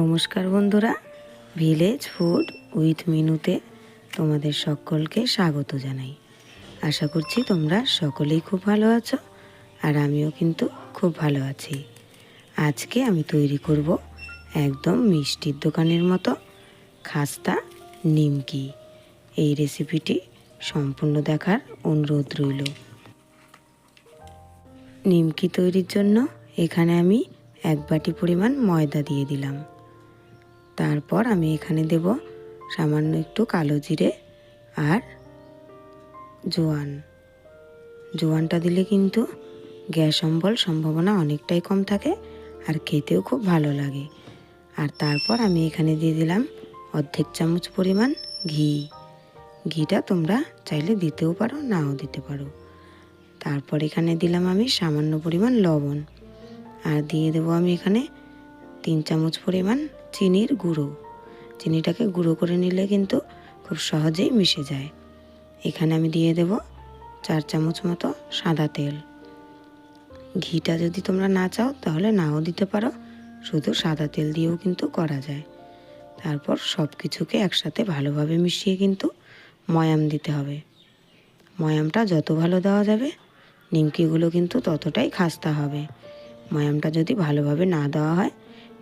নমস্কার বন্ধুরা। Village food with মিনুতে তোমাদের সকলকে স্বাগত জানাই। আশা করছি তোমরা সকলেই খুব ভালো আছো আর আমিও কিন্তু খুব ভালো আছি। আজকে আমি তৈরি করব একদম মিষ্টির দোকানের মতো খাস্তা নিমকি। এই রেসিপিটি সম্পূর্ণ দেখার অনুরোধ রইল। নিমকি তৈরির জন্য এখানে আমি এক বাটি পরিমাণ ময়দা দিয়ে দিলাম। তারপর আমি এখানে দেব সামান্য একটু কালো জিরে আর জোয়ান। জোয়ানটা দিলে কিন্তু গ্যাস অম্বল সম্ভাবনা অনেকটাই কম থাকে আর খেতেও খুব ভালো লাগে। আর তারপর আমি এখানে দিয়ে দিলাম অর্ধেক চামচ পরিমাণ ঘি। ঘিটা তোমরা চাইলে দিতেও পারো, নাও দিতে পারো। তারপর এখানে দিলাম আমি সামান্য পরিমাণ লবণ। আর দিয়ে দেবো আমি এখানে তিন চামচ পরিমাণ চিনির গুঁড়ো। চিনিটাকে গুঁড়ো করে নিলে কিন্তু খুব সহজেই মিশে যায়। এখানে আমি দিয়ে দেব চার চামচ মতো সাদা তেল। ঘিটা যদি তোমরা না চাও, তাহলে নাও দিতে পারো। শুধু সাদা তেল দিয়েও কিন্তু করা যায়। তারপর সব কিছুকে একসাথে ভালোভাবে মিশিয়ে কিন্তু ময়াম দিতে হবে। ময়ামটা যত ভালো দেওয়া যাবে, নিমকিগুলো কিন্তু ততটাই খাস্তা হবে। ময়ামটা যদি ভালোভাবে না দেওয়া হয়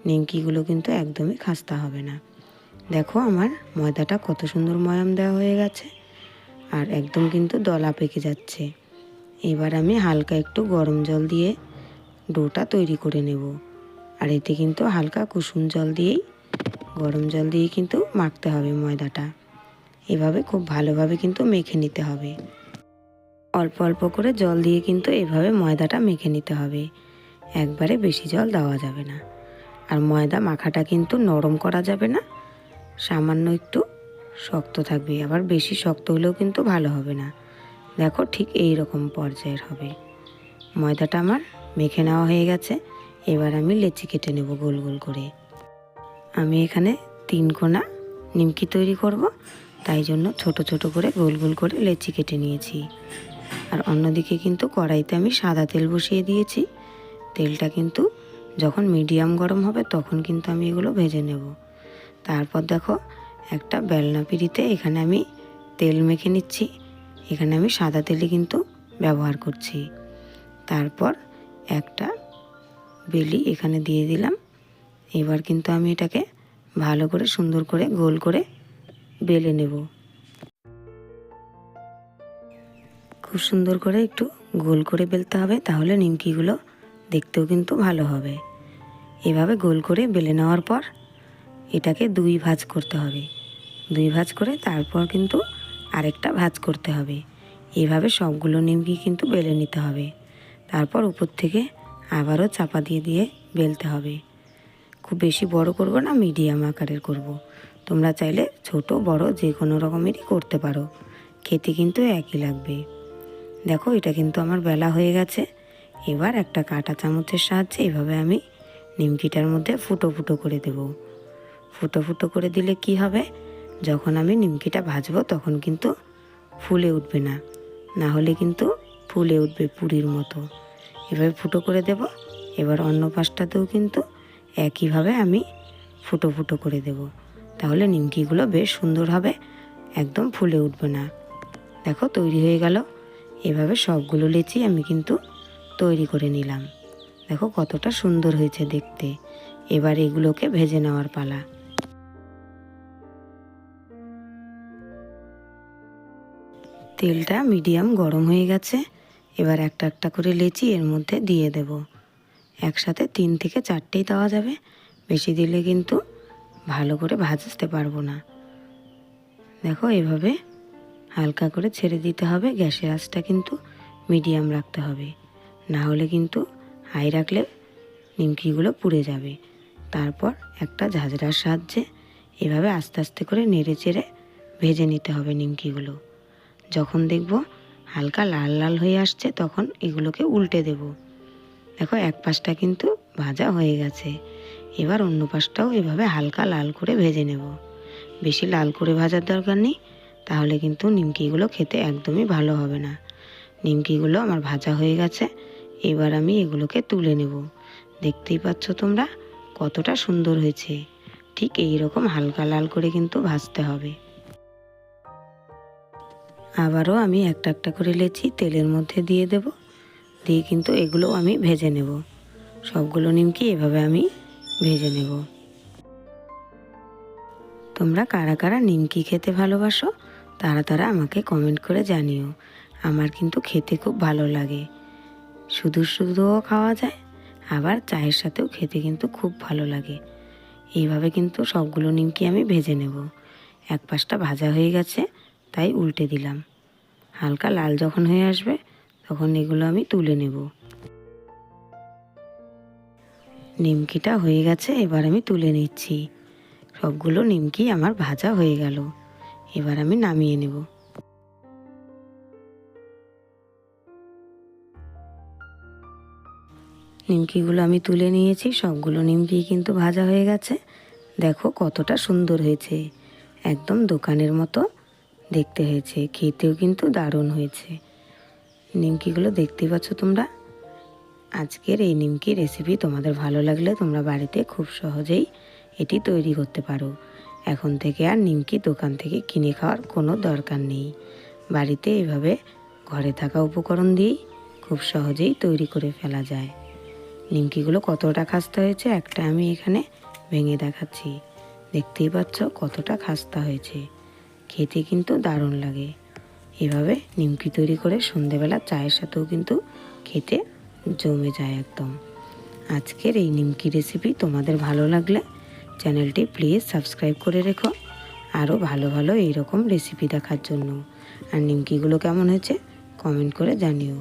নিমকিগুলো কিন্তু একদমই খাস্তা হবে না। দেখো আমার ময়দাটা কত সুন্দর ময়াম দেওয়া হয়ে গেছে আর একদম কিন্তু দলা পেকে যাচ্ছে। এবার আমি হালকা একটু গরম জল দিয়ে ডোটা তৈরি করে নেব। আর এতে কিন্তু হালকা কুসুম জল দিয়েই, গরম জল দিয়ে কিন্তু মাখতে হবে ময়দাটা। এভাবে খুব ভালোভাবে কিন্তু মেখে নিতে হবে। অল্প অল্প করে জল দিয়ে কিন্তু এভাবে ময়দাটা মেখে নিতে হবে। একবারে বেশি জল দেওয়া যাবে না। আর ময়দা মাখাটা কিন্তু নরম করা যাবে না। সামান্য একটু শক্ত থাকবে, আবার বেশি শক্ত হলেও কিন্তু ভালো হবে না। দেখো ঠিক এই রকম পর্যায়ের হবে। ময়দাটা আমার মেখে নেওয়া হয়ে গেছে। এবার আমি লেচি কেটে নেব গোল গোল করে। আমি এখানে তিন কোনা নিমকি তৈরি করব, তাই জন্য ছোট ছোট করে গোল গোল করে লেচি কেটে নিয়েছি। আর অন্যদিকে কিন্তু কড়াইতে আমি সাদা তেল বসিয়ে দিয়েছি। তেলটা কিন্তু যখন মিডিয়াম গরম হবে তখন কিন্তু আমি এগুলো ভেজে নেব। তারপর দেখো, একটা বেলনা পিড়িতে এখানে আমি তেল মেখে নিচ্ছি। এখানে আমি সাদা তেলই কিন্তু ব্যবহার করছি। তারপর একটা বেলি এখানে দিয়ে দিলাম। এবার কিন্তু আমি এটাকে ভালো করে সুন্দর করে গোল করে বেলে নেব। খুব সুন্দর করে একটু গোল করে বেলতে হবে, তাহলে নিমকিগুলো দেখতেও কিন্তু ভালো হবে। এভাবে গোল করে বেলে নেওয়ার পর এটাকে দুই ভাজ করতে হবে। দুই ভাজ করে তারপর কিন্তু আরেকটা ভাজ করতে হবে। এভাবে সবগুলো নিমকি কিন্তু বেলে নিতে হবে। তারপর উপর থেকে আবারও চাপা দিয়ে দিয়ে বেলতে হবে। খুব বেশি বড় করব না, মিডিয়াম আকারের করব। তোমরা চাইলে ছোট, বড় যে কোনো রকমেরই করতে পারো। খেতে কিন্তু একই লাগবে। দেখো, এটা কিন্তু আমার বেলা হয়ে গেছে। এবার একটা কাঁটা চামচের সাহায্যে এভাবে আমি নিমকিটার মধ্যে ফুটো ফুটো করে দেব। ফুটো ফুটো করে দিলে কি হবে? যখন আমি নিমকিটা ভাজবো তখন কিন্তু ফুলে উঠবে না। না হলে কিন্তু ফুলে উঠবে পুরীর মতো। এভাবে ফুটো করে দেব। এবার অন্য পাশটাতেও কিন্তু একইভাবে আমি ফুটো ফুটো করে দেব। তাহলে নিমকিগুলো বেশ সুন্দর হবে। একদম ফুলে উঠবে না। দেখো তৈরি হয়ে গেল। এভাবে সবগুলো লেচি আমি কিন্তু তৈরি করে নিলাম। দেখো কতটা সুন্দর হয়েছে দেখতে। এবার এগুলোকে ভেজে নেওয়ার পালা। তেলটা মিডিয়াম গরম হয়ে গেছে। এবার একটা একটা করে লেচি এর মধ্যে দিয়ে দেব। একসাথে তিন থেকে চারটেই দেওয়া যাবে। বেশি দিলে কিন্তু ভালো করে ভাজতে পারব না। দেখো এভাবে হালকা করে ছেড়ে দিতে হবে। গ্যাসের আঁচটা কিন্তু মিডিয়াম রাখতে হবে। না হলে কিন্তু হাই রাখলে নিমকিগুলো পুড়ে যাবে। তারপর একটা ঝাঁঝরার সাহায্যে এভাবে আস্তে আস্তে করে নেড়ে চেড়ে ভেজে নিতে হবে নিমকিগুলো। যখন দেখব হালকা লাল লাল হয়ে আসছে, তখন এগুলোকে উল্টে দেব। দেখো, এক পাশটা কিন্তু ভাজা হয়ে গেছে। এবার অন্য পাশটাও এভাবে হালকা লাল করে ভেজে নেব। বেশি লাল করে ভাজার দরকার নেই, তাহলে কিন্তু নিমকিগুলো খেতে একদমই ভালো হবে না। নিমকিগুলো আমার ভাজা হয়ে গেছে এবার আমি এগুলোকে তুলে নেব। দেখতেই পাচ্ছ তোমরা, কতটা সুন্দর হয়েছে। ঠিক এই রকম হালকা লাল করে কিন্তু ভাজতে হবে। আবারও আমি একটা একটা করে লেচি তেলের মধ্যে দিয়ে দেব। দিয়ে কিন্তু এগুলো আমি ভেজে নেব। সবগুলো নিমকি এভাবে আমি ভেজে নেব। তোমরা কারা কারা নিমকি খেতে ভালোবাসো, তারা তারা আমাকে কমেন্ট করে জানিও। আমার কিন্তু খেতে খুব ভালো লাগে। শুধু শুধুও খাওয়া যায়, আবার চায়ের সাথেও খেতে কিন্তু খুব ভালো লাগে। এইভাবে কিন্তু সবগুলো নিমকি আমি ভেজে নেব। এক পাশটা ভাজা হয়ে গেছে, তাই উল্টে দিলাম। হালকা লাল যখন হয়ে আসবে, তখন এগুলো আমি তুলে নেব। নিমকিটা হয়ে গেছে, এবার আমি তুলে নিচ্ছি। সবগুলো নিমকি আমার ভাজা হয়ে গেল। এবার আমি নামিয়ে নেব। নিমকিগুলো আমি তুলে নিয়েছি, সবগুলো নিমকি কিন্তু ভাজা হয়ে গেছে। দেখো কতটা সুন্দর হয়েছে। একদম দোকানের মতো দেখতে হয়েছে, খেতেও কিন্তু দারুণ হয়েছে। নিমকিগুলো দেখতে পাচ্ছ তোমরা? আজকের এই নিমকি রেসিপি তোমাদের ভালো লাগলে তোমরা বাড়িতে খুব সহজেই এটি তৈরি করতে পারো। এখন থেকে আর নিমকি দোকান থেকে কিনে খাওয়ার কোনো দরকার নেই। বাড়িতে এভাবে ঘরে থাকা উপকরণ দিয়েই খুব সহজেই তৈরি করে ফেলা যায়। নিমকিগুলো কতটা খাস্তা হয়েছে একটা আমি এখানে ভেঙে দেখাচ্ছি। দেখতেই পাচ্ছ কতটা খাস্তা হয়েছে। খেতে কিন্তু দারুণ লাগে। এভাবে নিমকি তৈরি করে সন্ধেবেলা চায়ের সাথেও কিন্তু খেতে জমে যায় একদম। আজকের এই নিমকি রেসিপি তোমাদের ভালো লাগলে চ্যানেলটি প্লিজ সাবস্ক্রাইব করে রেখো। আরও ভালো ভালো এইরকম রেসিপি দেখার জন্য। আর নিমকিগুলো কেমন হয়েছে কমেন্ট করে জানিও।